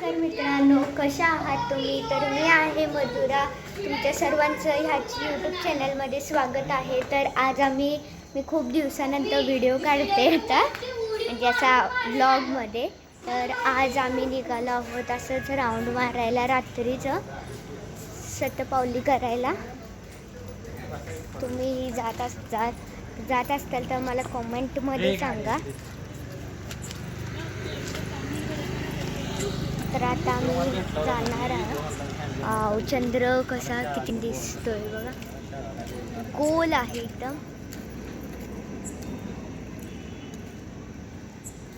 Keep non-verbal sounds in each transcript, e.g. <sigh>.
नमस्कार मित्रांनो कशा आहात तुम्ही? तर मी आहे मधुरा. तुमच्या सर्वांचं ह्याची यूट्यूब चॅनलमध्ये स्वागत आहे. तर आज आम्ही मी खूप दिवसानंतर व्हिडिओ काढते आता म्हणजे असा ब्लॉगमध्ये तर आज आम्ही निघालो आहोत असंच राऊंड मारायला रात्रीचं शतपावली करायला. तुम्ही जात अस जात जात असताल तर मला कॉमेंटमध्ये सांगा. तर आता आम्ही जाणार आहोत. चंद्र कसा किती दिसतोय बघा. गोल आहे एकदम.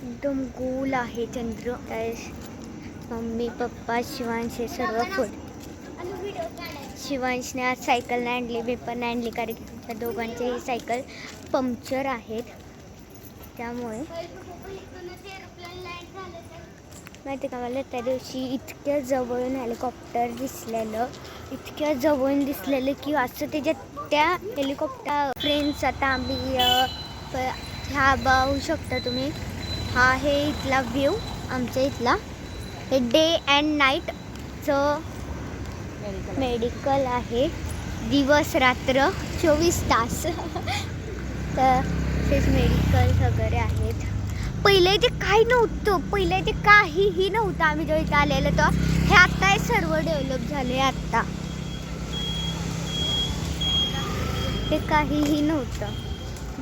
एकदम गोल आहे चंद्र. मम्मी पप्पा शिवांश हे सर्व फुड शिवांशने आज सायकल नाही आणली मी पण नाही आणली कारण की त्या दोघांचेही सायकल पंक्चर आहेत. त्यामुळे माहिती का मला? त्या दिवशी इतक्या जवळून हेलिकॉप्टर दिसलेलं. इतक्या जवळून दिसलेलं की असं त्याच्यात त्या हेलिकॉप्टर फ्रेंड्स आता आम्ही प- ह्या बघू शकता तुम्ही. हा आहे इथला व्ह्यू आमच्या इथला. हे डे अँड नाईटचं मेडिकल आहे. दिवस रात्र चोवीस तास. <laughs> तर तेच मेडिकल वगैरे आहेत. पहिले ते काही नव्हतं. पहिले ते काहीही नव्हतं. आम्ही जेव्हा इथं आलेलं तर हे आत्ता सर्व डेव्हलप झाले आत्ता ते काहीही नव्हतं.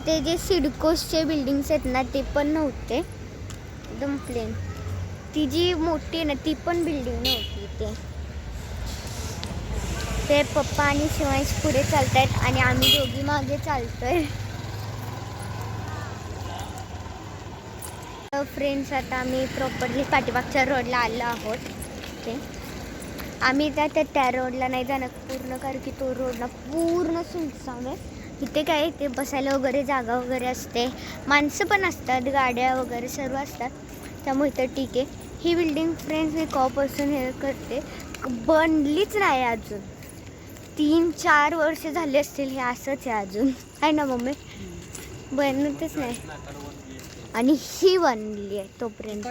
ते जे सिडकोसचे बिल्डिंग्स आहेत ना ते पण नव्हते. एकदम प्लेन ती जी मोठी आहे ना ती पण बिल्डिंग नव्हती ते ते पप्पा आणि शिवांश पुढे चालत आहेत आणि आम्ही दोघी मागे चालतोय. फ्रेंड्स आता आम्ही प्रॉपरली पाठीमागच्या रोडला आलो आहोत. ते आम्ही त्या त्या त्या रोडला नाही जाणार पूर्ण कारण की तो रोडला पूर्ण सुनसान आहे. इथे काय आहे, ते बसायला वगैरे जागा वगैरे असते. माणसं पण असतात गाड्या वगैरे सर्व असतात. त्यामुळे इथं ठीक आहे. ही बिल्डिंग फ्रेंड्स मी कॉपासून हे करते. बनलीच नाही अजून. तीन चार वर्ष झाले असतील हे असंच आहे अजून. आहे ना मम्मी? बनतच नाही. आणि ही बनली आहे तोपर्यंत.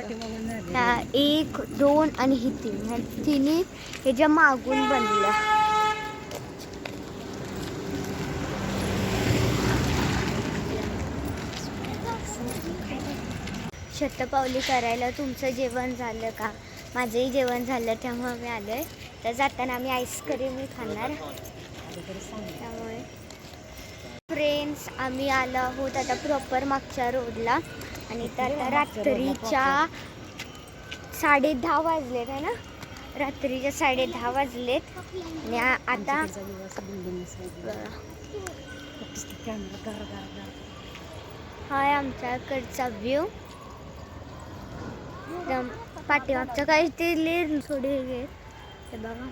एक दोन आणि ही तीन. ह्या तिन्ही ह्याच्या मागून बनल्या. शतपावली करायला तुमचं जेवण झालं का? माझंही जेवण झालं त्यामुळे मी आलो आहे तर जाताना आम्ही आईस्क्रीमही खाणार. त्यामुळे फ्रेंड्स आम्ही आलो आहोत आता प्रॉपर मागच्या रोडला आणि तर रात्रीच्या साडे दहा वाजलेत आहे ना? रात्रीच्या साडे दहा वाजलेत. आणि आता हा आहे आमच्याकडचा व्ह्यू एकदम पाठीमागचं काही ते लेर थोडे हे बघा.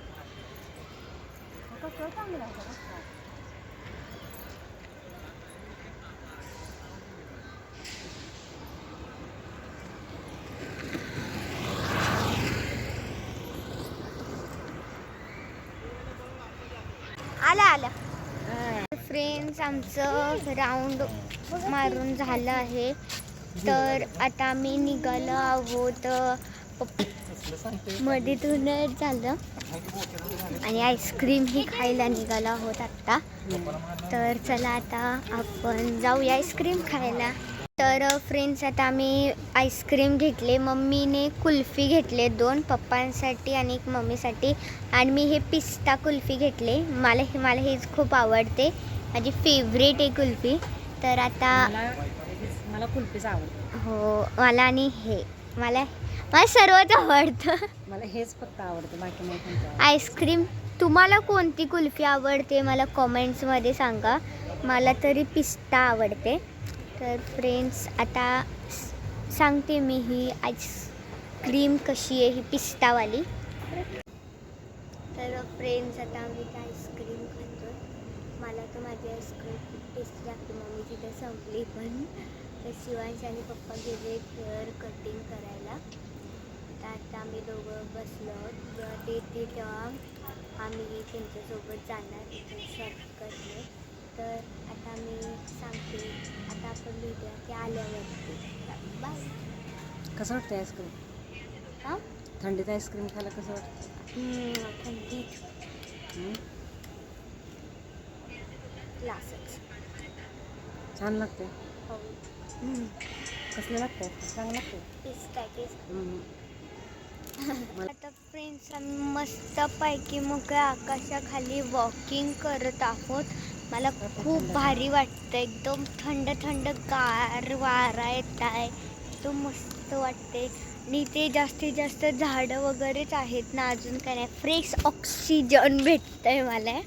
आला आला फ्रेंड्स आमचं राऊंड मारून झालं आहे. तर आता आम्ही निघालो आहोत मध्येतूनच झालं. आणि आईस्क्रीम ही खायला निघालो आहोत आत्ता तर चला आता आपण जाऊया आईस्क्रीम खायला. तर फ्रेंड्स आता आम्ही आईस्क्रीम घेतले मम्मीने कुल्फी घेतले दोन पप्पांसाठी आणि एक मम्मीसाठी. आणि मी हे पिस्ता कुल्फी घेतले. मला हे मला हेच खूप आवडते. माझी फेवरेट आहे कुल्फी. तर आता मला कुल्फीच आवडतं. हो मला आणि हे मला मला सर्वच आवडतं. मला हेच फक्त आवडतं बाकी नाही आईस्क्रीम तुम्हाला कोणती कुल्फी आवडते? मला कॉमेंट्समध्ये सांगा. मला तरी पिस्ता आवडते. तर फ्रेंड्स आता सांगते मी ही आईस्क्रीम कशी आहे ही पिस्तावाली. तर फ्रेंड्स आता आम्ही इथे आईस्क्रीम खातो मला तर माझी आईस्क्रीम खूप टेस्टी लागते. मम्मी तिथे संपली पण. तर शिवांश आणि पप्पा गेले हेअर कटिंग करायला. तर आता आम्ही दोघं बसलो. आहोत. जेव्हा ते येतील तेव्हा आम्ही त्यांच्यासोबत जाणार. तिथे आपण भेटूया की आल्यावरती. बाय. कसं वाटतं आईस्क्रीम? हां? थंडीत आईस्क्रीम खायला कसं वाटतं थंडीत हं? ग्लासच छान लागते हम्म. कसलं लागतं चांगलं लागतं पिस्ता हं. आता फ्रेंड्स आम्ही मस्तपैकी मोकळ्या आकाशाखाली वॉकिंग करत आहोत. मला खूप भारी वाटतं. एकदम थंड थंड गार वारा येत आहे एकदम मस्त वाटते आणि ते जास्तीत जास्त झाडं वगैरेच आहेत ना अजून काय नाही. फ्रेश ऑक्सिजन भेटतं आहे मला.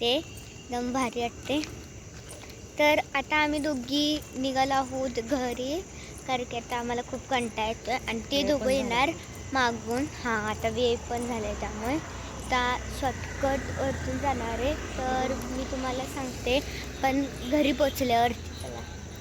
ते एकदम भारी वाटते तर आता आम्ही दोघी निघालो आहोत घरी. कारण की आता आम्हाला खूप कंटाळा येतोय. आणि ते दोघं येणार मागून. हां आता वेळ पण झालाय त्यामुळे. आता शॉर्टकट वरतून जाणार आहे तर मी तुम्हाला सांगते. पण घरी पोचल्यावर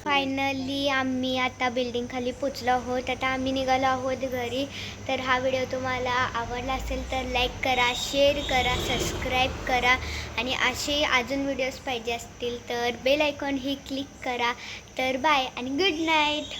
फायनली आम्ही आता बिल्डिंगखाली पोचलो आहोत. आता आम्ही निघालो आहोत घरी. तर हा व्हिडिओ तुम्हाला आवडला असेल तर लाईक करा शेअर करा सबस्क्राईब करा. आणि असे अजून व्हिडिओज पाहिजे असतील तर बेल आयकॉन ही क्लिक करा. तर बाय आणि गुड नाईट